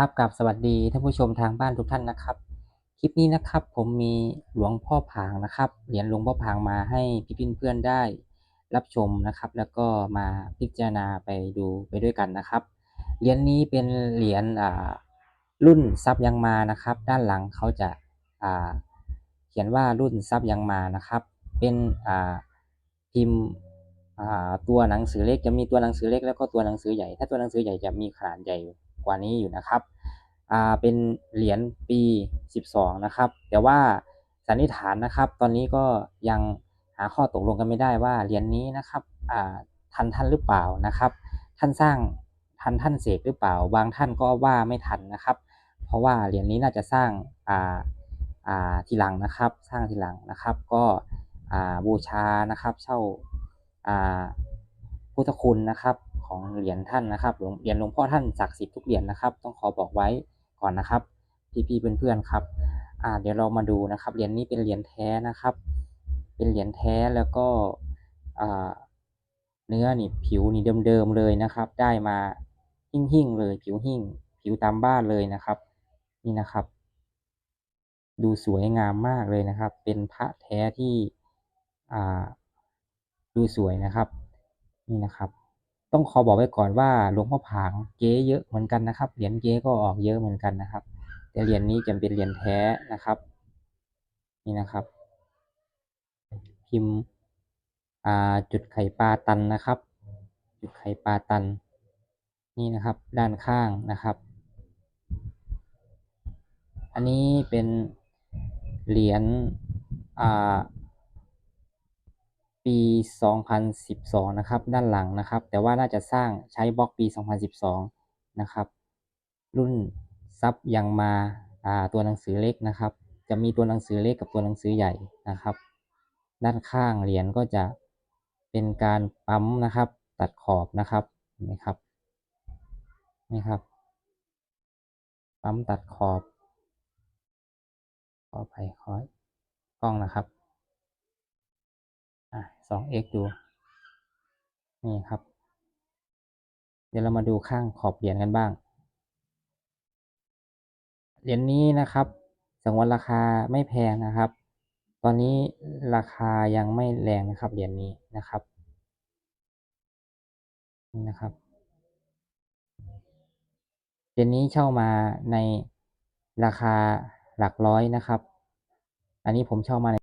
ครับกับสวัสดีท่านผู้ชมทางบ้านทุกท่านนะครับ คลิปนี้นะครับผมมีหลวงพ่อผางนะครับเหรียญหลวงพ่อผางมาให้พี่เพื่อนๆได้รับชมนะครับ แล้วก็มาพิจารณาไปดูไปด้วยกันนะครับเหรียญนี้เป็นเหรียญอ่ารุ่นซับยังมานะครับ ด้านหลังเขาจะอ่าเขียนว่ารุ่นซับยังมานะครับ เป็นอ่าพิมพ์ตัวหนังสือเล็กจะมีตัวหนังสือเล็กแล้วก็ตัวหนังสือใหญ่ ถ้าตัวหนังสือใหญ่จะมีขนาดใหญ่ กว่านี้อยู่นะครับอ่าเป็นเหรียญปี 12 นะครับ แต่ว่าสันนิษฐานนะครับ ตอนนี้ก็ยังหาข้อตกลงกันไม่ได้ว่าเหรียญนี้นะครับอ่าทันท่านหรือเปล่านะครับ ท่านสร้างทันท่านเสกหรือเปล่า บางท่านก็ว่าไม่ทันนะครับ เพราะว่าเหรียญนี้น่าจะสร้างอ่าอ่าทีหลังนะครับ สร้างทีหลังนะครับ ก็อ่าบูชานะครับ เช่าอ่าพุทธคุณนะครับ ของเหรียญท่านนะครับหลวงเหรียญหลวงพ่อท่านศักดิ์สิทธิ์ทุกเหรียญนะครับ ต้องขอบอกไว้ก่อนนะครับ พี่ๆเพื่อนๆครับอ่าเดี๋ยวเรามาดูนะครับเหรียญนี้เป็นเหรียญแท้นะครับ เป็นเหรียญแท้แล้วก็อ่าเนื้อนี่ผิวนี่เดิมๆเลยนะครับ ได้มาหิ่งๆเลย ผิวหิ่ง ผิวตามบ้านเลยนะครับ นี่นะครับ ดูสวยงามมากเลยนะครับ เป็นพระแท้ที่อ่าดูสวยนะครับ นี่นะครับ ต้องขอบอกไว้ก่อนว่าหลวงพ่อผางเก๊เยอะเหมือนกันนะครับ เหรียญเก๊ก็ออกเยอะเหมือนกันนะครับ แต่เหรียญนี้จะเป็นเหรียญแท้นะครับ นี่นะครับ พิมพ์อ่าจุดไข่ปลาตันนะครับ จุดไข่ปลาตัน นี่นะครับ ด้านข้างนะครับ อันนี้เป็นเหรียญอ่า ปี 2012 นะครับ ด้านหลังนะครับ แต่ว่าน่าจะสร้างใช้บล็อกปี 2012 นะครับ รุ่นซับยังมาตัวหนังสือเล็กนะครับ จะมีตัวหนังสือเล็กกับตัวหนังสือใหญ่นะครับ ด้านข้างเหรียญก็จะเป็นการปั๊มนะครับ ตัดขอบนะครับเห็นไหมครับนี่ครับ ปั๊มตัดขอบขอไปขอกล้องนะครับ 2x ดู นี่ครับ เดี๋ยวเรามาดูข้างขอบเหรียญกันบ้าง เหรียญนี้นะครับสังวนราคาไม่แพงนะครับ ตอนนี้ราคายังไม่แรงนะครับเหรียญนี้นะครับ นี่นะครับ เหรียญนี้เช่ามาในราคาหลักร้อยนะครับ อันนี้ผมเช่ามาใน